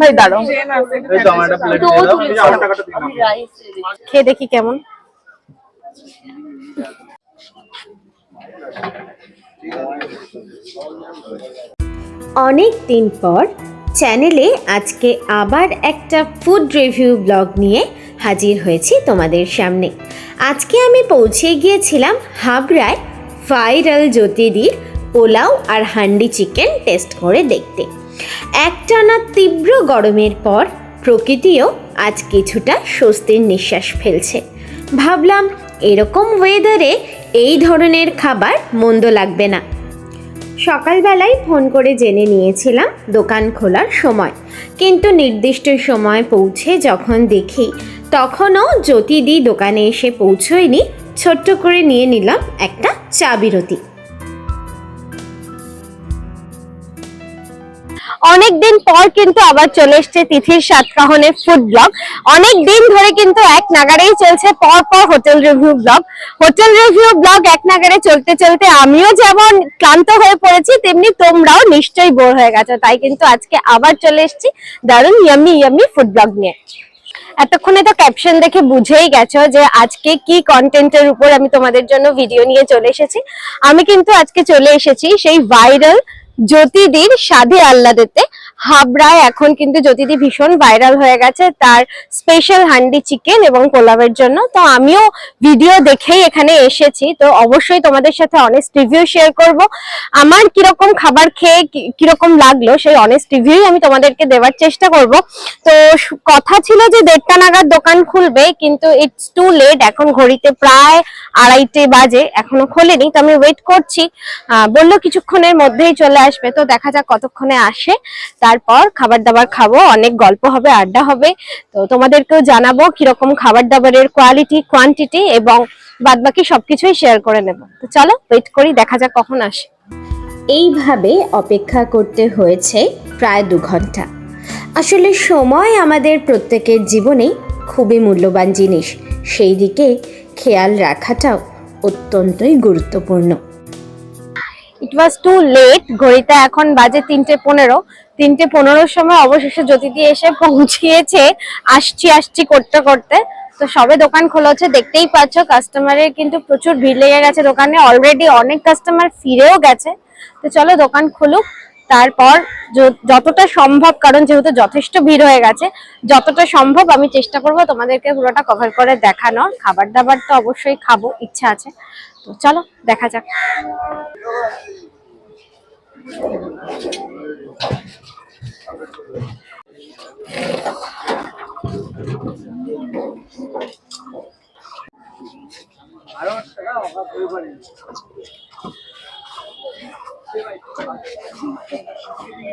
ভাই দাঁড়াও। খেয়ে দেখি কেমন। অনেক দিন পর চ্যানেলে আজকে আবার একটা ফুড রিভিউ ব্লগ নিয়ে হাজির হয়েছি তোমাদের সামনে। আজকে আমি পৌঁছে গিয়েছিলাম হাবড়ায় ভাইরাল জ্যোতিদির পোলাও আর হান্ডি চিকেন টেস্ট করে দেখতে। একটানা তীব্র গরমের পর প্রকৃতিও আজ কিছুটা স্বস্তির নিঃশ্বাস ফেলছে। ভাবলাম, এরকম ওয়েদারে এই ধরনের খাবার মন্দ লাগবে না। সকালবেলায় ফোন করে জেনে নিয়েছিলাম দোকান খোলার সময়। কিন্তু নির্দিষ্ট সময় পৌঁছে যখন দেখি, তখনও জ্যোতিদি দোকানে এসে পৌঁছয়নি, ছোট্ট করে নিয়ে নিলাম একটা চা বিরতি। অনেক দিন পর কিন্তু আবার চলে এসছে তিথির সাতকাহনের ফুড ব্লগ অনেক দিন ধরে কিন্তু এক নাগারেই চলছে, পর পর hotel review blog hotel review blog এক নাগারে চলতে চলতে আমিও যেমন ক্লান্ত হয়ে পড়েছি, তেমনি তোমরাও নিশ্চয়ই বোর হয়ে গেছো। তাই কিন্তু আজকে আবার চলে এসেছি দারুণ ইয়ামি ইয়ামি ফুড ব্লগ নিয়ে। এতক্ষণে তো ক্যাপশন দেখে বুঝেই গেছো যে আজকে কি কন্টেন্টের উপর আমি তোমাদের জন্য ভিডিও নিয়ে চলে এসেছি। আমি কিন্তু আজকে চলে এসেছি সেই ভাইরাল জ্যোতিদির সাধে আহ্লাদেতে হাবড়ায় এখন কিন্তু জ্যোতিদি ভীষণ ভাইরাল হয়ে গেছে তার স্পেশাল হান্ডি চিকেন এবং পোলাওয়ের জন্য। তো আমিও ভিডিও দেখেই এখানে এসেছি। তো অবশ্যই তোমাদের সাথে অনেস্ট রিভিউ শেয়ার করব। আমার কীরকম খাবার খেয়ে কীরকম লাগল সেই অনেস্ট রিভিউই আমি তোমাদেরকে দেওয়ার চেষ্টা করব। তো কথা ছিল যে দেড়টা নাগাদ দোকান খুলবে, কিন্তু ইটস টু লেট এখন ঘড়িতে প্রায় আড়াইটে বাজে, এখনও খোলেনি। তো আমি ওয়েট করছি। বলল কিছুক্ষণের মধ্যেই চলে আসবে। তো দেখা যাক কতক্ষণে আসে। তারপর খাবার দাবার খাব, অনেক গল্প হবে, আড্ডা হবে। তো তোমাদেরকেও জানাব কীরকম খাবার দাবারের কোয়ালিটি কোয়ান্টিটি এবং বাদবাকি সবকিছুই শেয়ার করে নেব। তো চলো ওয়েট করি, দেখা যাক কখন আসে। এইভাবে অপেক্ষা করতে হয়েছে প্রায় দু ঘণ্টা। আসলে সময় আমাদের প্রত্যেকের জীবনে খুবই মূল্যবান জিনিস। সেই দিকে খেয়াল রাখাটাও অত্যন্তই গুরুত্বপূর্ণ। ইট ওয়াজ টু লেট ঘড়িটা এখন বাজে তিনটে পনেরো। তিনটে পনেরোর সময় অবশেষে জ্যোতিদি এসে পৌঁছিয়েছে। আসছি আসছি করতে করতে। তো সবে দোকান খোলা হচ্ছে দেখতেই পাচ্ছ কাস্টমারের কিন্তু প্রচুর ভিড় লেগে গেছে দোকানে। অলরেডি অনেক কাস্টমার ফিরেও গেছে। তো চলো দোকান খুলুক। তারপর যতটা সম্ভব, কারণ যেহেতু যথেষ্ট ভিড় হয়ে গেছে, যতটা সম্ভব আমি চেষ্টা করব তোমাদেরকে পুরোটা কভার করে দেখানোর। খাবার দাবার তো অবশ্যই খাব, ইচ্ছা আছে। তো চলো, দেখা যাক। তো এখন কত কেজি চালের ওই পাঁচশো থেকে শুরু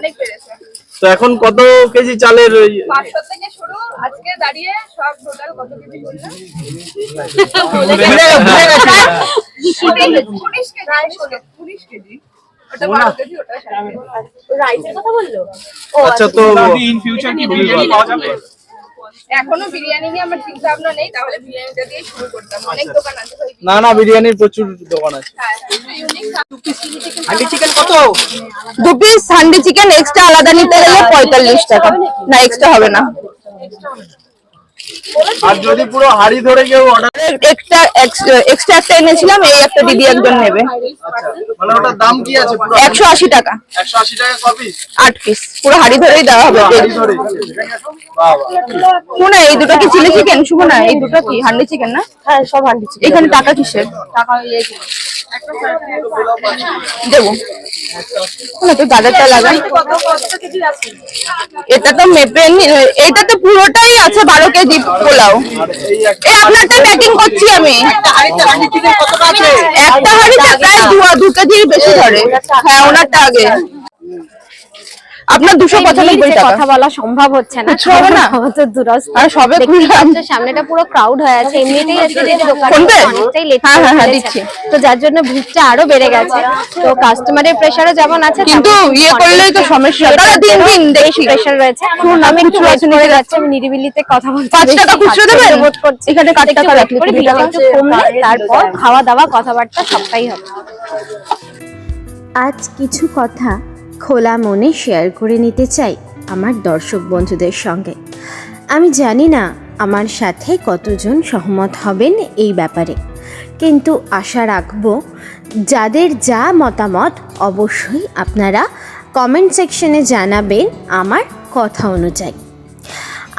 আজকে দাঁড়িয়ে সব এখন কত কেজি চালের উনিশ কেজি উনিশ কেজি ওটা বারো কেজি ওটা রাইসের কথা বলল? আচ্ছা তো ইন ফিউচার কি বিরিয়ানি পাওয়া যাবে? এখনও বিরিয়ানি নিয়ে আমার চিন্তা ভাবনা নেই তাহলে বিরিয়ানিটা দিয়ে শুরু করতাম। অনেক দোকান আছে না না বিরিয়ানির প্রচুর দোকান আছে। হ্যাঁ ইউনিক হান্ডি চিকেন কত? দু পিস হান্ডি চিকেন এক্সট্রা আলাদা নিতে গেলে পঁয়তাল্লিশ টাকা। না এক্সট্রা হবে না। আর যদি পুরো হাড়ি ধরে কেউ অর্ডার এক্সট্রা এক্সট্রা একটা এনেছিলাম এই একটা দিদি একজন নেবে। মানে ওটার দাম কি আছে পুরো? একশো আশি টাকা। একশো আশি টাকা কপি আট পিস পুরো হাড়ি ধরেই দেওয়া হবে। হাড়ি ধরে বাবা। শুনে এই দুটো কি চিলি চিকেন শুভ না এই দুটো কি? হান্ডি চিকেন না? হ্যাঁ সব হান্ডি চিকেন এখানে টাকা কিসের? টাকা দেবো। না তো দাদারটা লাগাই। এটা তো মেপে নি- এটা তো পুরোটাই আছে বারো কেজি। পোলাও। এই আপনারটা প্যাকিং করছি আমি। একটা হাড়িতে প্রায় দু কেজির বেশি ধরে। হ্যাঁ ওনারটা আগে। আপনার দুশো পঁচানব্বই কথা বলা সম্ভব হচ্ছে না হবে না? দূরস্থ আর সবে সামনেটা পুরো ক্রাউড হয়ে আছে এমনিতেই আজকে দোকান অনেকটাই লেট হ্যাঁ, হ্যাঁ, দিচ্ছি। তো যার জন্য ভিড়টা আরও বেড়ে গেছে তো কাস্টমারের প্রেসারও যেমন আছে কিন্তু ইয়ে করলেই তো সমস্যা। দাঁড়া, দিন, দিন। বেশ প্রেসার রয়েছে আমি একটু করে যাচ্ছি আমি নিরিবিলিতে কথা পাঁচ বেশি টাকা খুচরো দেবেন? করছি। এখানে কাট টাকা রাখলে। একটু কমলে তারপর খাওয়া দাওয়া কথাবার্তা সবটাই হবে আজ কিছু কথা খোলা মনে শেয়ার করে নিতে চাই আমার দর্শক বন্ধুদের সঙ্গে। আমি জানি না আমার সাথে কতজন সহমত হবেন এই ব্যাপারে, কিন্তু আশা রাখব যাদের যা মতামত অবশ্যই আপনারা কমেন্ট সেকশনে জানাবেন আমার কথা অনুযায়ী।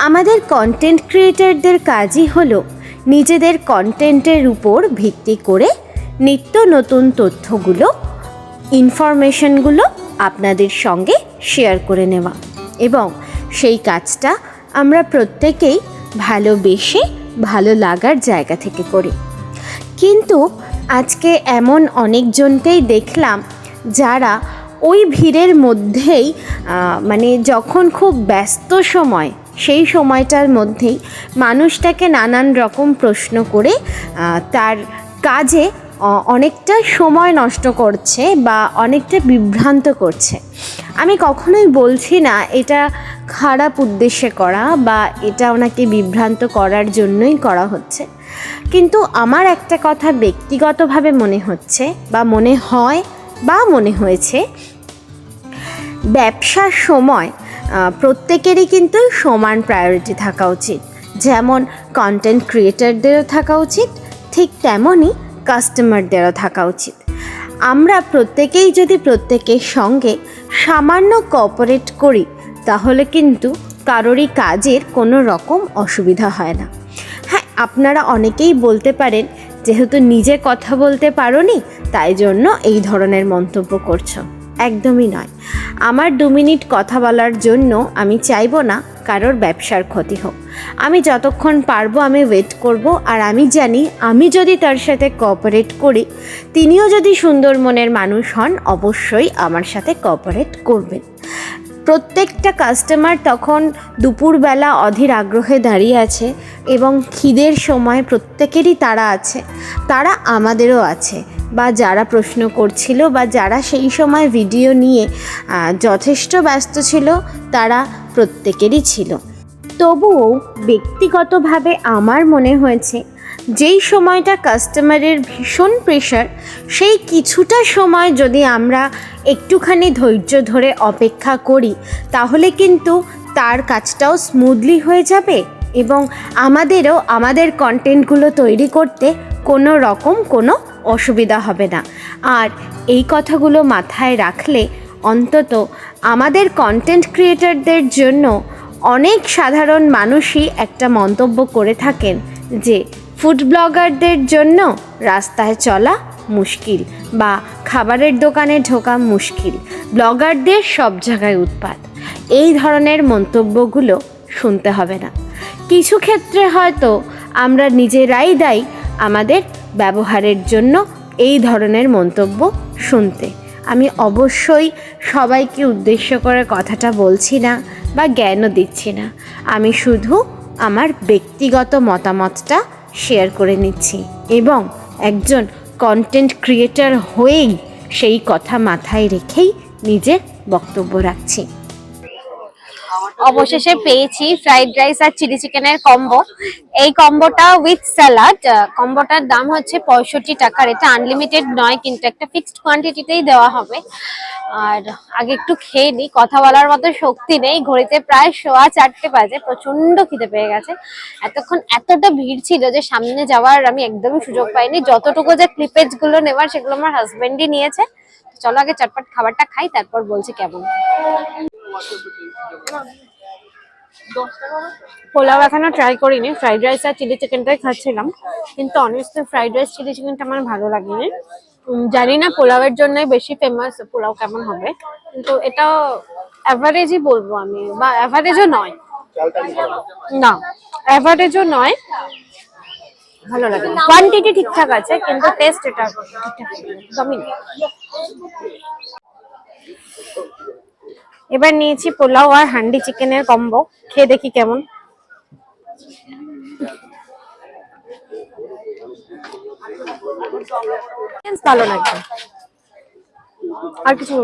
আমাদের কন্টেন্ট ক্রিয়েটারদের কাজই হলো নিজেদের কন্টেন্টের উপর ভিত্তি করে নিত্য নতুন তথ্যগুলো ইনফরমেশনগুলো আপনাদের সঙ্গে শেয়ার করে নেওয়া। এবং সেই কাজটা আমরা প্রত্যেকেই ভালোবেসে ভালো লাগার জায়গা থেকে করি। কিন্তু আজকে এমন অনেকজনকেই দেখলাম যারা ওই ভিড়ের মধ্যেই মানে যখন খুব ব্যস্ত সময়, সেই সময়টার মধ্যেই মানুষটাকে নানান রকম প্রশ্ন করে তার কাজে অনেকটা সময় নষ্ট করছে বা অনেকটা বিভ্রান্ত করছে। আমি কখনোই বলছি না এটা খারাপ উদ্দেশ্যে করা বা এটা ওনাকে বিভ্রান্ত করার জন্যই করা হচ্ছে। কিন্তু আমার একটা কথা ব্যক্তিগতভাবে মনে হচ্ছে বা মনে হয় বা মনে হয়েছে, ব্যবসার সময় প্রত্যেকেরই কিন্তু সমান প্রায়োরিটি থাকা উচিত। যেমন কন্টেন্ট ক্রিয়েটারদেরও থাকা উচিত, ঠিক তেমনই কাস্টমারদেরও থাকা উচিত। আমরা প্রত্যেকেই যদি প্রত্যেকের সঙ্গে সামান্য কোঅপারেট করি, তাহলে কিন্তু কারোরই কাজের কোনো রকম অসুবিধা হয় না। হ্যাঁ আপনারা অনেকেই বলতে পারেন, যেহেতু নিজে কথা বলতে পারোনি, তাই জন্য এই ধরনের মন্তব্য করছ। একদমই নয়। আমার দু মিনিট কথা বলার জন্য আমি চাইব না কারোর ব্যবসার ক্ষতি হোক। আমি যতক্ষণ পারব আমি ওয়েট করব, আর আমি জানি আমি যদি তার সাথে কোঅপারেট করি, তিনিও যদি সুন্দর মনের মানুষ হন, অবশ্যই আমার সাথে কোঅপারেট করবেন। প্রত্যেকটা কাস্টমার তখন দুপুরবেলা অধীর আগ্রহে দাঁড়িয়ে আছে এবং খিদের সময় প্রত্যেকেরই তারা আছে, তারা আমাদেরও আছে বা যারা প্রশ্ন করছিল বা যারা সেই সময় ভিডিও নিয়ে যথেষ্ট ব্যস্ত ছিল, তারা প্রত্যেকেরই ছিল। তবুও ব্যক্তিগতভাবে আমার মনে হয়েছে, যেই সময়টা কাস্টমারের ভীষণ প্রেশার সেই কিছুটা সময় যদি আমরা একটুখানি ধৈর্য ধরে অপেক্ষা করি, তাহলে কিন্তু তার কাজটাও স্মুথলি হয়ে যাবে এবং আমাদেরও আমাদের কন্টেন্টগুলো তৈরি করতে কোনো রকম কোনো অসুবিধা হবে না। আর এই কথাগুলো মাথায় রাখলে অন্তত আমাদের কন্টেন্ট ক্রিয়েটারদের জন্য অনেক সাধারণ মানুষই একটা মন্তব্য করে থাকেন যে ফুড ব্লগারদের জন্য রাস্তায় চলা মুশকিল বা খাবারের দোকানে ঢোকা মুশকিল ব্লগারদের সব জায়গায় উৎপাত। এই ধরনের মন্তব্যগুলো শুনতে হবে না। কিছু ক্ষেত্রে হয়তো আমরা নিজেরাই দায়ী আমাদের ব্যবহারের জন্য এই ধরনের মন্তব্য শুনতে। আমি অবশ্যই সবাইকে উদ্দেশ্য করে কথাটা বলছি না। বা জ্ঞানও দিচ্ছি না। আমি শুধু আমার ব্যক্তিগত মতামতটা শেয়ার করে নিচ্ছি এবং একজন কন্টেন্ট ক্রিয়েটার হয়েই সেই কথা মাথায় রেখেই নিজের বক্তব্য রাখছি। অবশেষে পেয়েছি ফ্রাইড রাইস আর চিলি চিকেনের কম্বো। এই কম্বোটা উইথ স্যালাড কম্বোটার দাম হচ্ছে পঁয়ষট্টি টাকার। এটা আনলিমিটেড নয় কিন্তু একটা ফিক্সড কোয়ান্টিটিতেই দেওয়া হবে। আর আগে একটু খেয়ে নিই কথা বলার মতো শক্তি নেই। ঘড়িতে প্রায় সোয়া চারটে বাজে প্রচণ্ড খিদে পেয়ে গেছে। এতক্ষণ এতটা ভিড় ছিল যে সামনে যাওয়ার আমি একদমই সুযোগ পাইনি। যতটুকু যে ক্লিপেজগুলো নেওয়ার সেগুলো আমার হাজবেন্ডই নিয়েছে। চলো আগে চটপট খাবারটা খাই তারপর বলছি কেমন। পোলাও এখনও ট্রাই করিনি ফ্রাইড রাইস আর চিলি চিকেনটাই খাচ্ছিলাম। কিন্তু অনেস্টলি ফ্রাইড রাইস চিলি চিকেনটা আমার ভালো লাগেনি। জানি না পোলাওয়ের জন্যই বেশি ফেমাস পোলাও কেমন হবে। কিন্তু এটা অ্যাভারেজই বলব আমি বা অ্যাভারেজও নয়। না অ্যাভারেজও নয়। ভালো লাগে। কোয়ান্টিটি ঠিকঠাক আছে কিন্তু টেস্ট এটা ঠিকঠাক একদমই এবার নিয়েছি পোলাও আর হান্ডি চিকেনের কম্বো খেয়ে দেখি কেমন। ভালো লাগবে আর কিছু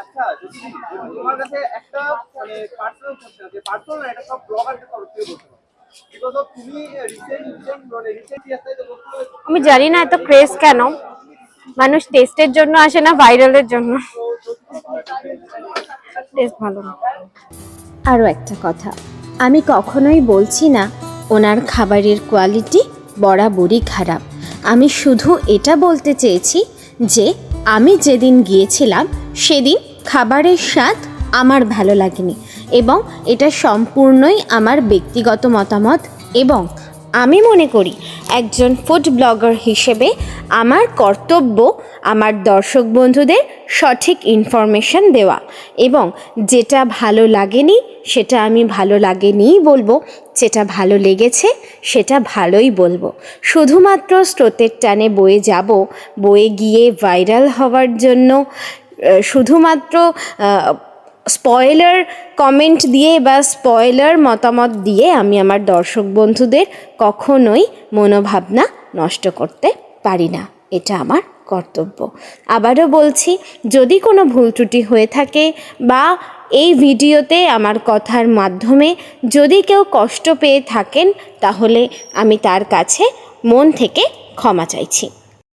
আচ্ছা তোমার কাছে একটা মানে পার্সোনাল আছে পার্সোনাল এটা সব ব্লগারকে তরফ থেকে মানে আমি জানি না এত ক্রেজ কেন। মানুষ টেস্টের জন্য আসে না ভাইরালের জন্য। টেস্ট ভালো আরও একটা কথা আমি কখনোই বলছি না ওনার খাবারের কোয়ালিটি বরাবরই খারাপ। আমি শুধু এটা বলতে চেয়েছি যে আমি যেদিন গিয়েছিলাম সেদিন খাবারের স্বাদ আমার ভালো লাগেনি। এবং এটা সম্পূর্ণই আমার ব্যক্তিগত মতামত এবং আমি মনে করি একজন ফুড ব্লগার হিসেবে আমার কর্তব্য আমার দর্শক বন্ধুদের সঠিক ইনফরমেশন দেওয়া এবং যেটা ভালো লাগেনি সেটা আমি ভালো লাগেনিই বলব, যেটা ভালো লেগেছে সেটা ভালোই বলব। শুধুমাত্র স্রোতের টানে বয়ে যাব, বয়ে গিয়ে ভাইরাল হওয়ার জন্য শুধুমাত্র স্পয়লার কমেন্ট দিয়ে বা স্পয়লার মতামত দিয়ে আমি আমার দর্শক বন্ধুদের কখনোই মনোভাবনা নষ্ট করতে পারি না। এটা আমার কর্তব্য। আবারও বলছি, যদি কোনো ভুল ত্রুটি হয়ে থাকে বা এই ভিডিওতে আমার কথার মাধ্যমে যদি কেউ কষ্ট পেয়ে থাকেন, তাহলে আমি তার কাছে মন থেকে ক্ষমা চাইছি।